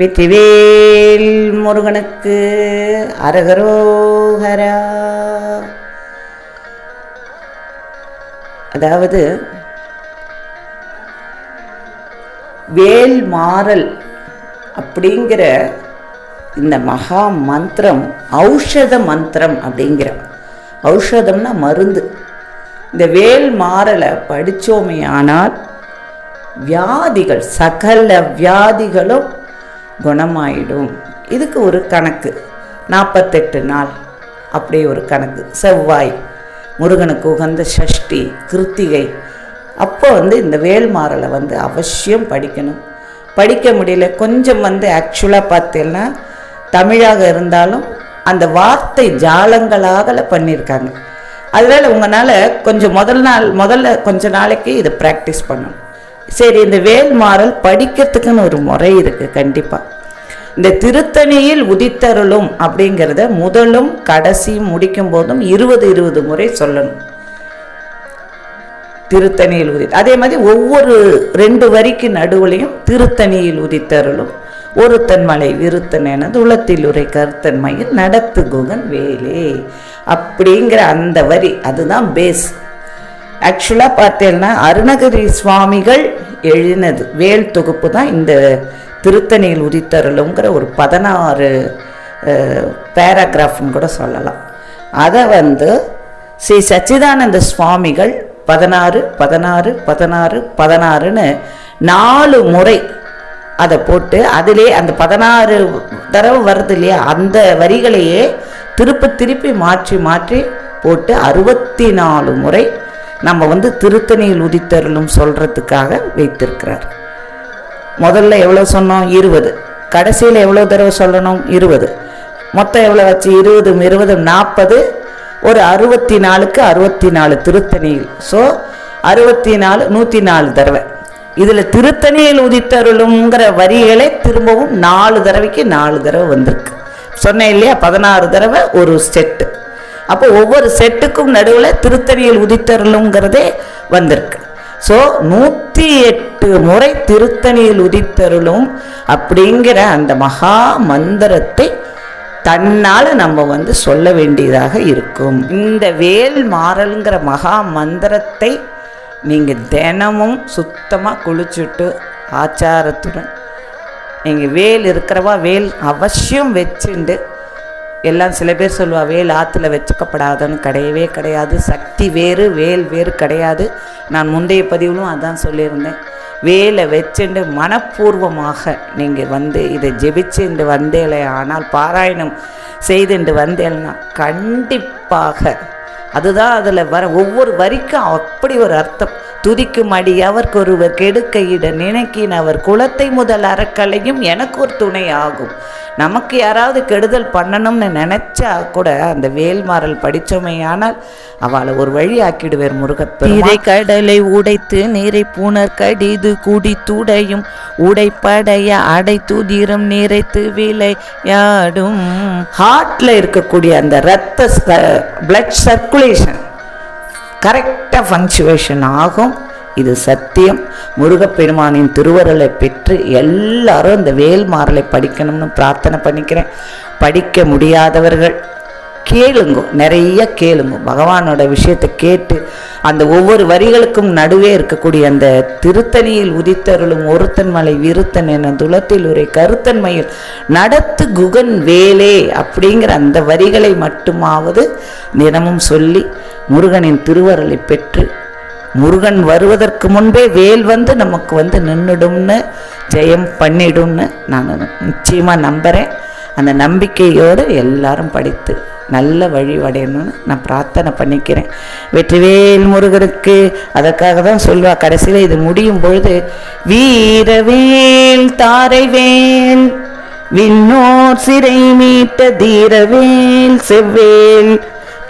வெற்றிவேல் முருகனுக்கு அரகரோகரா. அதாவது வேல் மாறல் அப்படிங்கிற இந்த மகா மந்திரம் ஔஷத மந்திரம் அப்படிங்கிற ஔஷதம்னா மருந்து. இந்த வேல் மாறலை படித்தோமே ஆனால் வியாதிகள் சகல வியாதிகளும் குணமாயிடும். இதுக்கு ஒரு கணக்கு. நாற்பத்தெட்டு நாள். அப்படி ஒரு கணக்கு. செவ்வாய் முருகனுக்கு உகந்த சஷ்டி கிருத்திகை. அப்போ வந்து இந்த வேல்மாறலை வந்து அவசியம் படிக்கணும். படிக்க முடியல. கொஞ்சம் வந்து ஆக்சுவலாக பார்த்தீங்கன்னா தமிழாக இருந்தாலும் அந்த வார்த்தை ஜாலங்களாக பண்ணியிருக்காங்க. அதனால் உங்களால் கொஞ்சம் முதல் நாள் முதல்ல கொஞ்ச நாளைக்கு இதை ப்ராக்டிஸ் பண்ணணும். சரி இந்த வேல் மாறல் படிக்கிறதுக்குன்னு ஒரு முறை இருக்குது கண்டிப்பாக இந்த திருத்தணியில் உதித்தருளும் அப்படிங்கிறத முதலும் கடைசியும் முடிக்கும் போதும் இருபது இருபது முறை சொல்லணும். திருத்தணியில் உதி அதே மாதிரி ஒவ்வொரு ரெண்டு வரிக்கு நடுவுலையும் திருத்தணியில் உதித்தருளும். ஒருத்தன் மலை விருத்தன் எனது உளத்தில் உரை கருத்தன் மயில் நடத்து குகன் வேலே. அப்படிங்கிற அந்த வரி அதுதான் பேஸ் ஆக்சுவலாக பார்த்தேன்னா அருணகிரி சுவாமிகள் எழுதினது. வேல் தொகுப்பு தான் இந்த திருத்தணியில் உதித்தருளுங்கிற ஒரு பதினாறு பேராகிராஃப்னு கூட சொல்லலாம். அதை வந்து ஸ்ரீ சச்சிதானந்த சுவாமிகள் பதினாறு பதினாறு பதினாறு பதினாறுன்னு நாலு முறை அதை போட்டு அதிலே அந்த பதினாறு தடவை வருது இல்லையா அந்த வரிகளையே திருப்பி திருப்பி மாற்றி மாற்றி போட்டு அறுபத்தி நாலு முறை நம்ம வந்து திருத்தணியில் உதித்தருளும் சொல்கிறதுக்காக வைத்திருக்கிறார். முதல்ல எவ்வளோ சொன்னோம்? இருபது. கடைசியில் எவ்வளோ தடவை சொல்லணும்? இருபது. மொத்தம் எவ்வளோ வச்சு இருபதும் இருபதும் நாற்பது. ஒரு அறுபத்தி நாலுக்கு அறுபத்தி நாலு திருத்தணியில். ஸோ அறுபத்தி நாலு நூற்றி நாலு தடவை. இதில் திருத்தணியில் உதித்தருளுங்கிற வரிகளே திரும்பவும் நாலு தடவைக்கு நாலு தடவை வந்திருக்கு. சொன்னேன் இல்லையா? பதினாறு தடவை ஒரு செட்டு அப்போ ஒவ்வொரு செட்டுக்கும் நடுவில் திருத்தணியில் உதித்தருளுங்கிறதே வந்திருக்கு. ஸோ நூற்றி எட்டு முறை திருத்தணியில் உதித்தருளும் அப்படிங்கிற அந்த மகா மந்திரத்தை தன்னால் நம்ம வந்து சொல்ல வேண்டியதாக இருக்கும். இந்த வேல் மாறல்ங்கிற மகா மந்திரத்தை நீங்கள் தினமும் சுத்தமாக குளிச்சுட்டு ஆச்சாரத்துடன் நீங்கள் வேல் இருக்கிறவா வேல் அவசியம் வச்சுண்டு எல்லாம் சில பேர் சொல்லுவா வேல் ஆற்றுல வச்சுக்கப்படாதன்னு கிடையவே கிடையாது. சக்தி வேறு வேல் வேறு கிடையாது. நான் முந்தைய பதிவிலும் அதான் சொல்லியிருந்தேன். வேலை வச்சுண்டு மனப்பூர்வமாக நீங்கள் வந்து இதை ஜெபிச்சுண்டு வந்தேலே ஆனால் பாராயணம் செய்துண்டு வந்தேன்னா கண்டிப்பாக அதுதான் அதில் வர ஒவ்வொரு வரிக்கும் அப்படி ஒரு அர்த்தம். துதிக்கும் அடி அவருக்கு ஒருவர் கெடுக்கையிட நினைக்கின் அவர் குலத்தை முதல் அறக்கலையும் எனக்கு ஒரு துணை ஆகும் நமக்கு யாராவது கெடுதல் பண்ணணும்னு நினைச்சா கூட அந்த வேல்மாறல் படித்தோமே ஆனால் அவளை ஒரு வழி ஆக்கிடுவார் முருகப்பெருமான் கடலை உடைத்து நீரை புனர் கடிது குடித்துடையும் உடைப்படைய அடை துதிரம் நிறைத்து விளையாடும். ஹார்ட்டில் இருக்கக்கூடிய அந்த ரத்த பிளட் சர்க்குலேஷன் கரெக்டாக ஃபங்க்சுவேஷன் ஆகும். இது சத்தியம். முருகப்பெருமானின் திருவருளை பெற்று எல்லாரும் இந்த வேல்மாரலை படிக்கணும்னு பிரார்த்தனை பண்ணிக்கிறேன். படிக்க முடியாதவர்கள் கேளுங்க. நிறைய கேளுங்க. பகவானோட விஷயத்தை கேட்டு அந்த ஒவ்வொரு வரிகளுக்கும் நடுவே இருக்கக்கூடிய அந்த திருத்தணியில் உதித்தருளும் ஒருத்தன் மலை விருத்தன் என துளத்தில் உரை கருத்தன்மையில் நடத்து குகன் வேலே அப்படிங்கிற அந்த வரிகளை மட்டுமாவது தினமும் சொல்லி முருகனின் திருவருளை பெற்று முருகன் வருவதற்கு முன்பே வேல் வந்து நமக்கு வந்து நின்றுடும்னு ஜெயம் பண்ணிடும்னு நான் நிச்சயமாக நம்புகிறேன் அந்த நம்பிக்கையோடு எல்லாரும் படித்து நல்ல வழிவடையணும்னு நான் பிரார்த்தனை பண்ணிக்கிறேன். வெற்றிவேல் முருகனுக்கு அதற்காக தான் சொல்வா கடைசியில் இது முடியும் பொழுது வீரவேல் தாரைவேல் விண்ணோர் சிறை மீட்ட தீரவேல் செவ்வேல்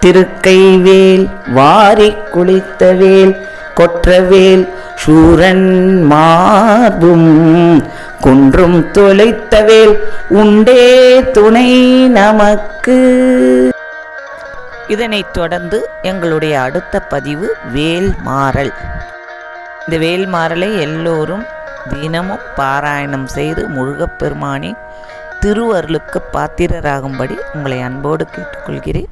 திருக்கைவேல் வாரி குளித்தவேல் கொற்றவேல் சூரன் மார்பும் குன்றும் தொலைத்தவேல் உண்டே துணை நமக்கு. இதனைத் தொடர்ந்து எங்களுடைய அடுத்த பதிவு வேல் மாறல். இந்த வேல் மாறலை எல்லோரும் தினமும் பாராயணம் செய்து முருகப்பெருமானின் திருவருளுக்கு பாத்திரராகும்படி உங்களை அன்போடு கேட்டுக்கொள்கிறேன்.